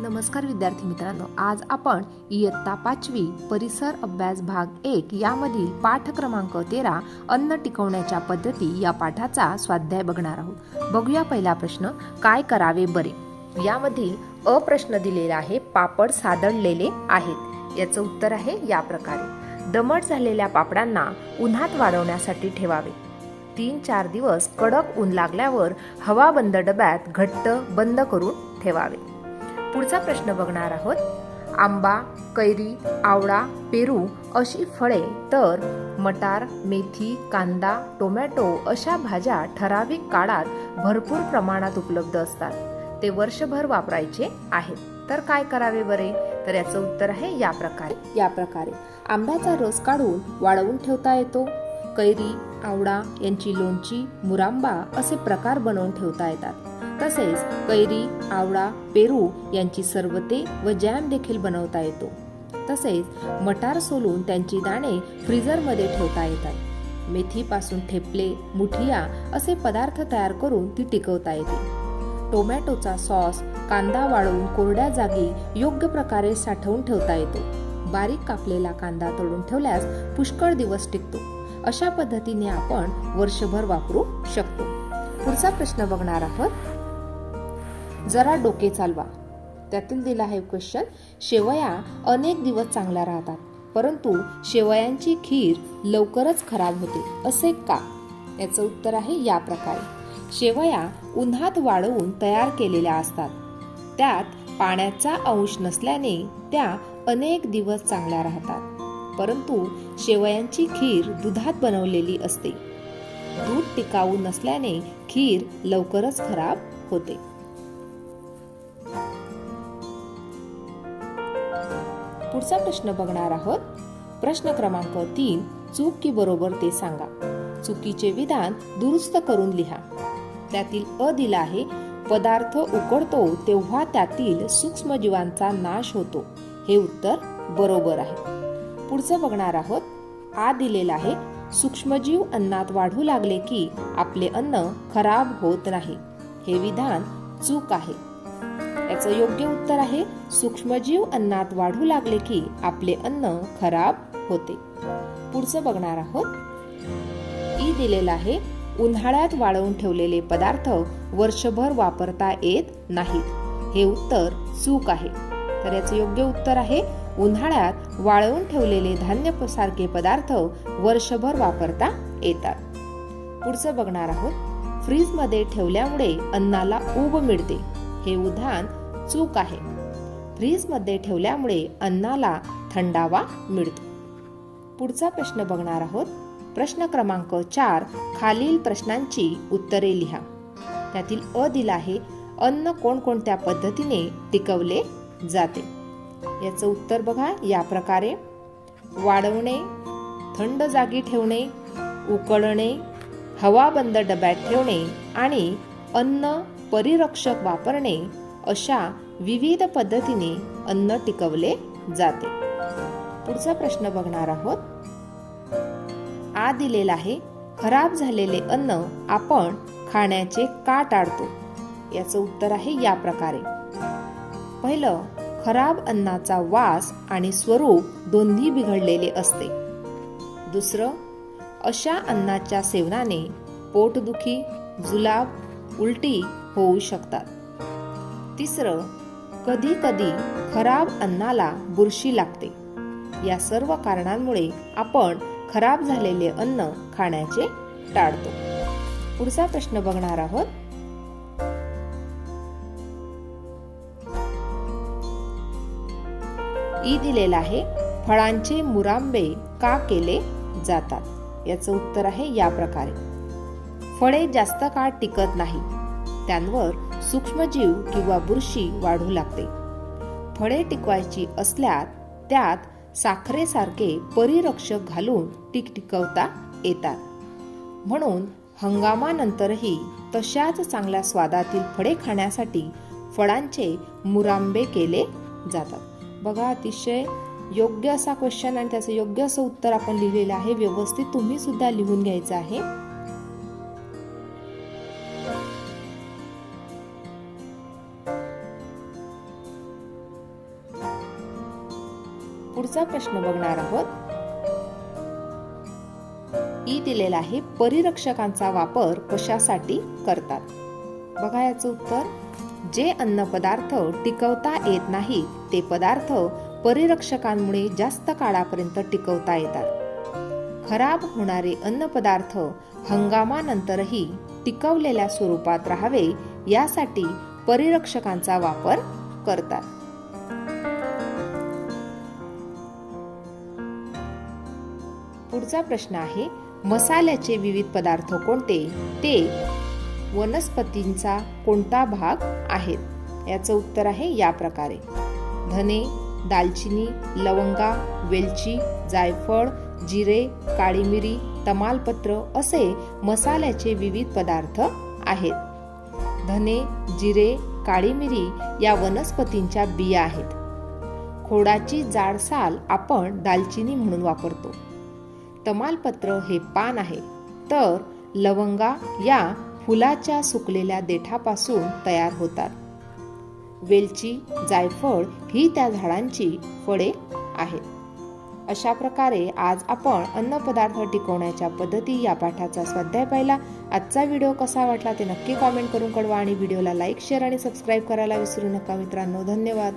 नमस्कार विद्यार्थी मित्रांनो आज आपण इयत्ता पाचवी परिसर अभ्यास भाग एक यामधील पाठ क्रमांक तेरा अन्न टिकवण्याच्या पद्धती या पाठाचा स्वाध्याय बघणार आहोत. बघूया पहिला प्रश्न काय करावे बरे? यामधील अ प्रश्न दिलेला आहे पापड सादळलेले आहेत. याचं उत्तर आहे या प्रकारे. दमट झालेल्या पापडांना उन्हात वाढवण्यासाठी ठेवावे. तीन चार दिवस कडक ऊन लागल्यावर हवा बंद डब्यात घट्ट बंद करून ठेवावे. पुढचा प्रश्न बघणार आहोत. आंबा कैरी आवळा पेरू अशी फळे तर मटार मेथी कांदा टोमॅटो अशा भाज्या ठराविक काळात भरपूर प्रमाणात उपलब्ध असतात. ते वर्षभर वापरायचे आहेत. तर काय करावे बरे? तर याचं उत्तर आहे या प्रकारे. या प्रकारे. आंब्याचा रस काढून वाळवून ठेवता येतो. कैरी आवळा यांची लोणची मुरांबा असे प्रकार बनवून ठेवता येतात. तसेच कैरी आवळा पेरू यांची सरबते व जॅम देखील बनवता येतो. तसेच मटार सोलून त्यांची दाणे फ्रीजरमध्ये ठेवता येतात. मेथीपासून ठेपले मुठिया असे पदार्थ तयार करून ती टिकवता येते. टोमॅटोचा सॉस कांदा वाळवून कोरड्या जागी योग्य प्रकारे साठवून ठेवता येतो. बारीक कापलेला कांदा तळून ठेवल्यास पुष्कळ दिवस टिकतो. अशा पद्धतीने आपण वर्षभर वापरू शकतो. पुढचा प्रश्न बघणार आहोत जरा डोके चालवा. त्यातील दिला आहे क्वेश्चन शेवया अनेक दिवस चांगल्या राहतात. परंतु शेवयांची खीर लवकरच खराब होते. असे का? याचं उत्तर आहे या प्रकारे. शेवया उन्हात वाळवून तयार केलेल्या असतात. त्यात पाण्याचा अंश नसल्याने त्या अनेक दिवस चांगल्या राहतात. परंतु शेवयांची खीर दुधात बनवलेली असते. दूध टिकाऊ नसल्याने खीर लवकरच खराब होते. पुढचा प्रश्न बघणार आहोत. प्रश्न क्रमांक तीन चूक की बरोबर ते सांगा. चुकीचे विधान दुरुस्त करून लिहा. त्यातील अ दिला आहे पदार्थ उकडतो तेव्हा त्यातील सूक्ष्मजीवांचा नाश होतो. हे उत्तर बरोबर आहे. पुढचं बघणार आहोत. आ दिलेला आहे सूक्ष्मजीव अन्नात वाढू लागले की आपले अन्न खराब होत नाही. हे विधान चूक आहे. याचं योग्य उत्तर आहे. सूक्ष्मजीव अन्नात वाढू लागले की आपले अन्न खराब होते. पुढचं बघणार आहोत. ई दिलेलं आहे उन्हाळ्यात वाळवून ठेवलेले पदार्थ वर्षभर वापरता येत नाहीत. हे उत्तर चूक आहे. तर याचं योग्य उत्तर आहे उन्हाळ्यात वाळवून ठेवलेले धान्य सारखे पदार्थ वर्षभर वापरता येतात. पुढचं बघणार आहोत. फ्रीजमध्ये ठेवल्यामुळे अन्नाला ऊब मिळते. हे उदाहरण चूक आहे. फ्रीजमध्ये ठेवल्यामुळे अन्नाला थंडावा मिळतो. पुढचा प्रश्न बघणार आहोत. प्रश्न क्रमांक चार खालील प्रश्नांची उत्तरे लिहा. त्यातील अ दिला आहे अन्न कोणकोणत्या पद्धतीने टिकवले जाते? याचं उत्तर बघा या प्रकारे. वाढवणे थंड जागी ठेवणे उकळणे हवा बंद डब्यात ठेवणे आणि अन्न परिरक्षक वापरणे अशा विविध पद्धतीने अन्न टिकवले जाते. पुढचा प्रश्न बघणार आहोत. आ दिलेला आहे खराब झालेले अन्न आपण खाण्याचे का टाळतो? याचं उत्तर आहे या प्रकारे. पहिलं खराब अन्नाचा वास आणि स्वरूप दोन्ही बिघडलेले असते. दुसरं अशा अन्नाच्या सेवनाने पोटदुखी जुलाब उलटी होऊ शकतात. तिसरं कधी कधी खराब अन्नाला बुरशी लागते. या सर्व कारणांमुळे आपण खराब झालेले अन्न खाण्याचे टाळतो. पुढचा प्रश्न बघणार आहोत. ई दिलेला आहे फळांचे मुरांबे का केले जातात? याचं उत्तर आहे या प्रकारे. फळे जास्त काळ टिकत नाही. त्यांवर सूक्ष्मजीव किंवा बुरशी वाढू लागते. फळे टिकवायची असल्यास त्यात साखरेसारखे परिरक्षक घालून टिक टिकवता येतात. म्हणून हंगामानंतरही तशाच चांगल्या स्वादातील फळे खाण्यासाठी फळांचे मुरांबे केले जातात. बघा अतिशय योग्य असा क्वेश्चन आणि त्याचं योग्य असं उत्तर आपण लिहिलेलं आहे. व्यवस्थित तुम्ही सुद्धा लिहून घ्यायचं आहे. पुढचा प्रश्न बघणार आहोत. ई दिलेला आहे परिरक्षकांचा वापर कशासाठी करतात? बघा याचं उत्तर. जे अन्न पदार्थ टिकवता येत नाही ते पदार्थ परिरक्षकांमुळे जास्त काळापर्यंत टिकवता येतात. खराब होणारे अन्न पदार्थ हंगामानंतरही टिकवलेल्या स्वरूपात राहावे यासाठी परिरक्षकांचा वापर करतात. पुढचा प्रश्न आहे मसाल्याचे विविध पदार्थ कोणते? ते वनस्पतींचा कोणता भाग आहेत? याचं उत्तर आहे या प्रकारे. धने दालचिनी लवंगा वेलची जायफळ जिरे काळी मिरी तमालपत्र असे मसाल्याचे विविध पदार्थ आहेत. धने जिरे काळी मिरी या वनस्पतींच्या बिया आहेत. खोडाची जाड साल आपण दालचिनी म्हणून वापरतो. तमालपत्र हे पान आहे. तर लवंगा या फुलाच्या सुकलेल्या देठापासून तयार होतात. वेलची जायफळ ही त्या झाडांची फळे आहेत. अशा प्रकारे आज आपण अन्नपदार्थ टिकवण्याच्या पद्धती या पाठाचा स्वाध्याय पाहिला. आजचा व्हिडिओ कसा वाटला ते नक्की कॉमेंट करून कळवा आणि व्हिडिओला लाईक शेअर आणि सबस्क्राईब करायला विसरू नका मित्रांनो. धन्यवाद.